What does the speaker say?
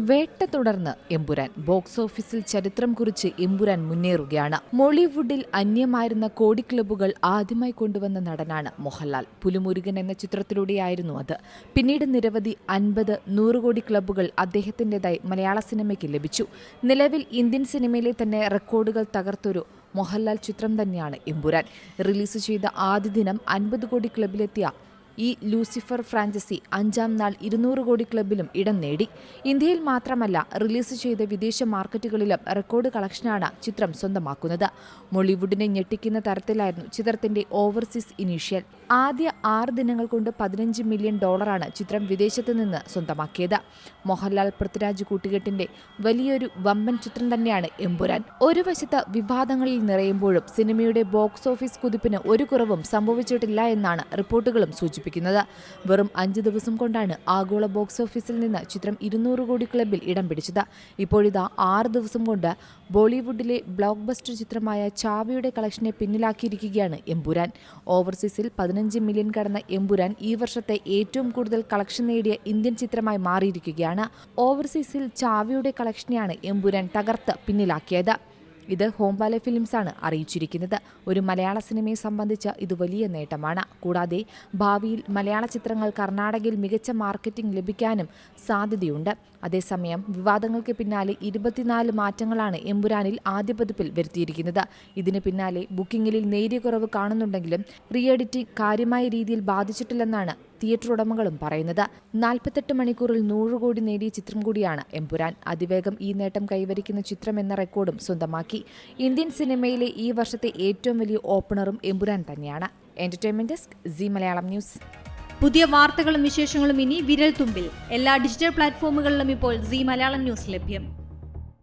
വേട്ട തുടർന്ന് എമ്പുരാൻ. ബോക്സ് ഓഫീസിൽ ചരിത്രം കുറിച്ച് എമ്പുരാൻ മുന്നേറുകയാണ്. മോളിവുഡിൽ അന്യമായിരുന്ന കോടി ക്ലബുകൾ ആദ്യമായി കൊണ്ടുവന്ന നടനാണ് മോഹൻലാൽ. പുലിമുരുകൻ എന്ന ചിത്രത്തിലൂടെയായിരുന്നു അത്. പിന്നീട് നിരവധി അൻപത് കോടി ക്ലബുകൾ അദ്ദേഹത്തിന്റെതായി മലയാള സിനിമയ്ക്ക് ലഭിച്ചു. നിലവിൽ ഇന്ത്യൻ സിനിമയിലെ തന്നെ റെക്കോർഡുകൾ തകർത്തൊരു മോഹൻലാൽ ചിത്രം തന്നെയാണ് എമ്പുരാൻ. റിലീസ് ചെയ്ത ആദ്യ ദിനം അൻപത് കോടി ക്ലബിലെത്തിയ ഈ ലൂസിഫർ ഫ്രാഞ്ചസി അഞ്ചാം നാൾ ഇരുന്നൂറ് കോടി ക്ലബിലും ഇടം നേടി. ഇന്ത്യയിൽ മാത്രമല്ല റിലീസ് ചെയ്ത വിദേശ മാർക്കറ്റുകളിലും റെക്കോർഡ് കളക്ഷനാണ് ചിത്രം സ്വന്തമാക്കുന്നത്. മോളിവുഡിനെ ഞെട്ടിക്കുന്ന തരത്തിലായിരുന്നു ചിത്രത്തിന്റെ ഓവർസീസ് ഇനീഷ്യൽ. ആദ്യ ആറ് ദിനങ്ങൾ കൊണ്ട് പതിനഞ്ച് മില്യൺ ഡോളറാണ് ചിത്രം വിദേശത്ത് നിന്ന് സ്വന്തമാക്കിയത്. മോഹൻലാൽ പൃഥ്വിരാജ് കൂട്ടുകെട്ടിന്റെ വലിയൊരു വമ്പൻ ചിത്രം തന്നെയാണ് എമ്പുരാൻ. ഒരു വശത്ത് വിവാദങ്ങളിൽ നിറയുമ്പോഴും സിനിമയുടെ ബോക്സ് ഓഫീസ് കുതിപ്പിന് ഒരു കുറവും സംഭവിച്ചിട്ടില്ല എന്നാണ് റിപ്പോർട്ടുകളും സൂചിപ്പിക്കുന്നത്. വെറും അഞ്ച് ദിവസം കൊണ്ടാണ് ആഗോള ബോക്സ് ഓഫീസിൽ നിന്ന് ചിത്രം ഇരുന്നൂറ് കോടി ക്ലബിൽ ഇടം പിടിച്ചത്. ഇപ്പോഴിതാ ആറ് ദിവസം കൊണ്ട് ബോളിവുഡിലെ ബ്ലോക്ക് ബസ്റ്റർ ചിത്രമായ ചാവിയുടെ കളക്ഷനെ പിന്നിലാക്കിയിരിക്കുകയാണ് എമ്പുരാൻ. ഓവർസീസിൽ പതിനഞ്ച് മില്യൺ കടന്ന എമ്പുരാൻ ഈ വർഷത്തെ ഏറ്റവും കൂടുതൽ കളക്ഷൻ നേടിയ ഇന്ത്യൻ ചിത്രമായി മാറിയിരിക്കുകയാണ്. ഓവർസീസിൽ ചാവിയുടെ കളക്ഷനെയാണ് എമ്പുരാൻ തകർത്ത് പിന്നിലാക്കിയത്. ഇത് ഹോംബാല ഫിലിംസാണ് അറിയിച്ചിരിക്കുന്നത്. ഒരു മലയാള സിനിമയെ സംബന്ധിച്ച് ഇത് വലിയ നേട്ടമാണ്. കൂടാതെ ഭാവിയിൽ മലയാള ചിത്രങ്ങൾ കർണാടകയിൽ മികച്ച മാർക്കറ്റിംഗ് ലഭിക്കാനും സാധ്യതയുണ്ട്. അതേസമയം വിവാദങ്ങൾക്ക് പിന്നാലെ ഇരുപത്തിനാല് മാറ്റങ്ങളാണ് എമ്പുരാനിൽ ആദ്യ പതിപ്പിൽ വരുത്തിയിരിക്കുന്നത്. ഇതിന് പിന്നാലെ ബുക്കിംഗിൽ നേരിയ കുറവ് കാണുന്നുണ്ടെങ്കിലും റീ എഡിറ്റിംഗ് കാര്യമായ രീതിയിൽ ബാധിച്ചിട്ടില്ലെന്നാണ് തിയേറ്റർ ഉടമകളും പറയുന്നത്. നാൽപ്പത്തെട്ട് മണിക്കൂറിൽ നൂറ് കോടി നേടിയ ചിത്രം കൂടിയാണ് എമ്പുരാൻ. അതിവേഗം ഈ നേട്ടം കൈവരിക്കുന്ന ചിത്രം എന്ന റെക്കോർഡും സ്വന്തമാക്കി. ഇന്ത്യൻ സിനിമയിലെ ഈ വർഷത്തെ ഏറ്റവും വലിയ ഓപ്പണറും എമ്പുരാൻ തന്നെയാണ്. Entertainment desk Zee Malayalam news. പുതിയ വാർത്തകളും വിശേഷങ്ങളും ഇനി വിരൽ തുമ്പിൽ. എല്ലാ ഡിജിറ്റൽ പ്ലാറ്റ്ഫോമുകളിലും ഇപ്പോൾ സി മലയാളം ന്യൂസ് ലഭ്യം.